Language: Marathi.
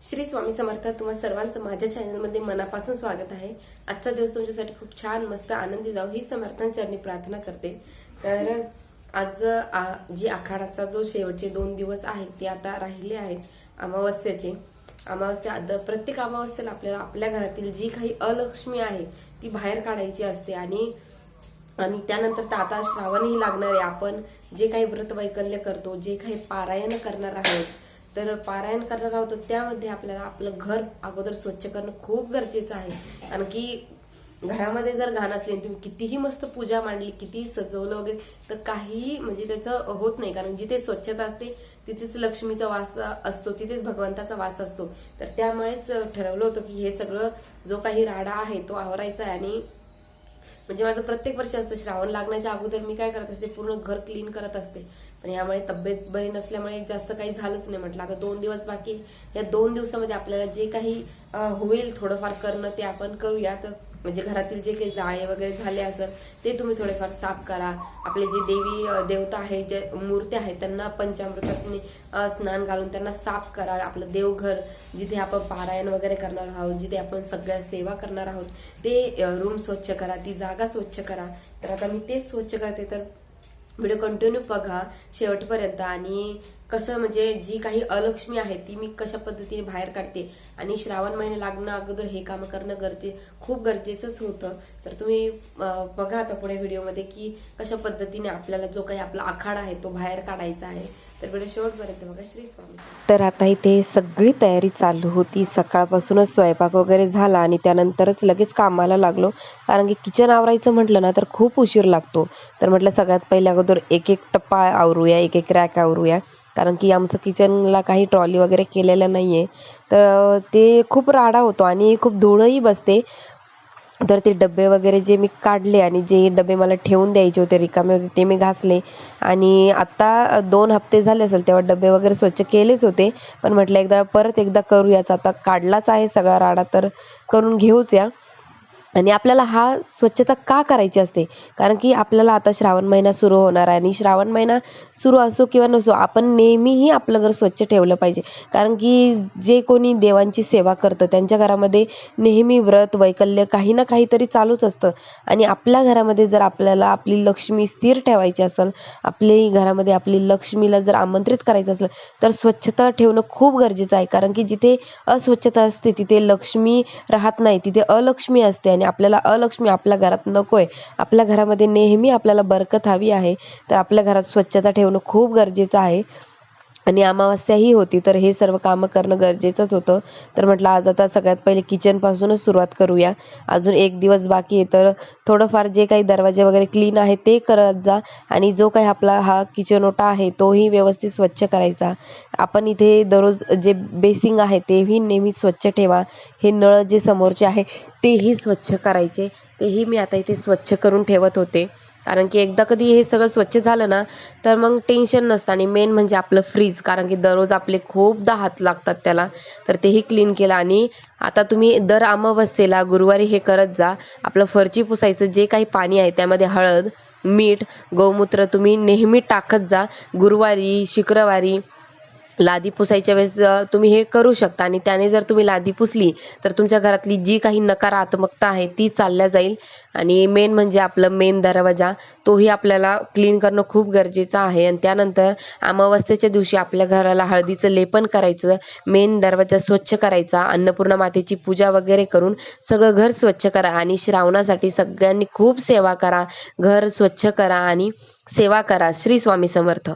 श्री स्वामी समर्थ तुम्हा सर्वांचं माझ्या चॅनलमध्ये मनापासून स्वागत आहे. आजचा दिवस तुमच्यासाठी खूप छान मस्त आनंदी जाऊ ही समर्थांचरणी प्रार्थना करते. तर आज आ- जी आखाडाचा जो शेवटचे दोन दिवस आहेत ते आता राहिले आहेत अमावस्याचे. अमावस्या प्रत्येक अमावस्याला आपल्याला आपल्या घरातील जी काही अलक्ष्मी आहे ती बाहेर काढायची असते. आणि आणि त्यानंतर तर आता श्रावणही लागणार आहे. आपण जे काही व्रत वैकल्य करतो जे काही पारायण करणार आहोत तर पारायण करणार आहोत त्यामध्ये आपल्याला आपलं घर अगोदर स्वच्छ करणं खूप गरजेचं आहे. कारण की घरामध्ये जर घाण असली तुम्ही कितीही मस्त पूजा मांडली कितीही सजवलं वगैरे तर काहीही म्हणजे त्याचं होत नाही. कारण जिथे स्वच्छता असते तिथेच लक्ष्मीचा वास असतो तिथेच भगवंताचा वास असतो. तर त्यामुळेच ठरवलं होतं की हे सगळं जो काही राडा आहे तो आवरायचा आहे आणि म्हणजे माझं प्रत्येक वर्षी असतं श्रावण लागण्याच्या अगोदर मी काय करत असते पूर्ण घर क्लीन करत असते. पण यामुळे तब्येत बरी नसल्यामुळे जास्त काही झालंच नाही म्हटलं. आता दोन दिवस बाकी या दोन दिवसामध्ये आपल्याला जे काही होईल थोडंफार करणं ते आपण करूया. तर म्हणजे घरातील जे काही जाळे वगैरे झाले असेल ते तुम्ही थोडेफार साफ करा. आपले जे देवी देवता आहे जे मूर्त्या आहेत त्यांना पंचामृतातनी स्नान घालून त्यांना साफ करा. आपलं देवघर जिथे आपण पारायण वगैरे करणार आहोत जिथे आपण सगळ्या सेवा करणार आहोत ते रूम स्वच्छ करा ती जागा स्वच्छ करा. तर आता मी तेच स्वच्छ करते तर व्हिडिओ कंटिन्यू बघा शेवटपर्यंत. आणि कसं म्हणजे जी काही अलक्ष्मी आहे ती मी कशा पद्धतीने बाहेर काढते आणि श्रावण महिने लागणं अगोदर हे काम करणं गरजे खूप गरजेचंच होतं. तर तुम्ही बघा आता पुढे व्हिडिओमध्ये की कशा पद्धतीने आपल्याला जो काही आपला आखाडा आहे तो बाहेर काढायचा आहे. तर व्हिडिओ शेवटपर्यंत मग श्री स्वामी तर आता इथे सगळी तयारी चालू होती. सकाळपासूनच स्वयंपाक वगैरे झाला आणि त्यानंतरच लगेच कामाला लागलो. कारण की किचन आवरायचं म्हटलं ना तर खूप उशीर लागतो. तर म्हटलं सगळ्यात पहिल्या अगोदर एक एक टप्पा आवरूया एक एक रॅक आवरूया. कारण की आमचं किचनला काही ट्रॉली वगैरे केलेलं नाही आहे तर ते खूप राडा होतो आणि खूप धुळंही बसते. तर ते डबे वगैरे जे मी काढले आणि जे डबे मला ठेवून द्यायचे होते रिकामे होते ते मी घासले. आणि आत्ता दोन हप्ते झाले असेल तेव्हा डबे वगैरे स्वच्छ केलेच होते. पण म्हटलं एकदा परत एकदा करूयाच. आता काढलाच आहे सगळा राडा तर करून घेऊच या. आणि आपल्याला हा स्वच्छता का करायची असते? कारण की आपल्याला आता श्रावण महिना सुरू होणार आहे आणि श्रावण महिना सुरू असो किंवा नसो आपण नेहमीही आपलं घर स्वच्छ ठेवलं पाहिजे. कारण की जे कोणी देवांची सेवा करतं त्यांच्या घरामध्ये नेहमी व्रत वैकल्य काही ना काहीतरी चालूच असतं. आणि आपल्या घरामध्ये जर आपल्याला आपली लक्ष्मी स्थिर ठेवायची असेल आपली घरामध्ये आपली लक्ष्मीला जर आमंत्रित करायचं असलं तर स्वच्छता ठेवणं खूप गरजेचं आहे. कारण की जिथे अस्वच्छता असते तिथे लक्ष्मी राहत नाही तिथे अलक्ष्मी असते आणि आपल्याला अलक्ष्मी आपल्या घरात नको आहे आपल्या घरामध्ये नेहमी आपल्याला बरकत हवी आहे. तर आपल्या घरात स्वच्छता ठेवणं खूप गरजेचं आहे. आणि अमावस्याही होती तर हे सर्व कामं करणं गरजेचंच होतं. तर म्हटलं आज आता सगळ्यात पहिले किचनपासूनच सुरुवात करूया. अजून एक दिवस बाकी आहे तर थोडंफार जे काही दरवाजे वगैरे क्लीन आहे ते करत जा. आणि जो काही आपला हा किचन ओटा आहे तोही व्यवस्थित स्वच्छ करायचा. आपण इथे दररोज जे बेसिंग आहे तेही नेहमी स्वच्छ ठेवा. हे नळ जे समोरचे आहे तेही स्वच्छ करायचे. तेही मी आता इथे स्वच्छ करून ठेवत होते. कारण की एकदा कधी हे सगळं स्वच्छ झालं ना तर मग टेन्शन नसतं. आणि मेन म्हणजे आपलं फ्रीज कारण की दररोज आपले खूपदा हात लागतात त्याला. तर तेही क्लीन केलं. आणि आता तुम्ही दर अमावस्येला गुरुवारी हे करत जा. आपलं फरची पुसायचं जे काही पाणी आहे त्यामध्ये हळद मीठ गोमूत्र तुम्ही नेहमी टाकत जा. गुरुवारी शुक्रवारी लादी पुसायच्या वेळेस तुम्ही हे करू शकता आणि त्याने जर तुम्ही लादी पुसली तर तुमच्या घरातली जी काही नकारात्मकता आहे ती चालल्या जाईल. आणि मेन म्हणजे आपलं मेन दरवाजा तोही आपल्याला क्लीन करणं खूप गरजेचं आहे. आणि त्यानंतर अमावस्येच्या दिवशी आपल्या घराला हळदीचं लेपन करायचं मेन दरवाजा स्वच्छ करायचा अन्नपूर्णा मातेची पूजा वगैरे करून सगळं घर स्वच्छ करा आणि श्रावणासाठी सगळ्यांनी खूप सेवा करा. घर स्वच्छ करा आणि सेवा करा. श्री स्वामी समर्थ.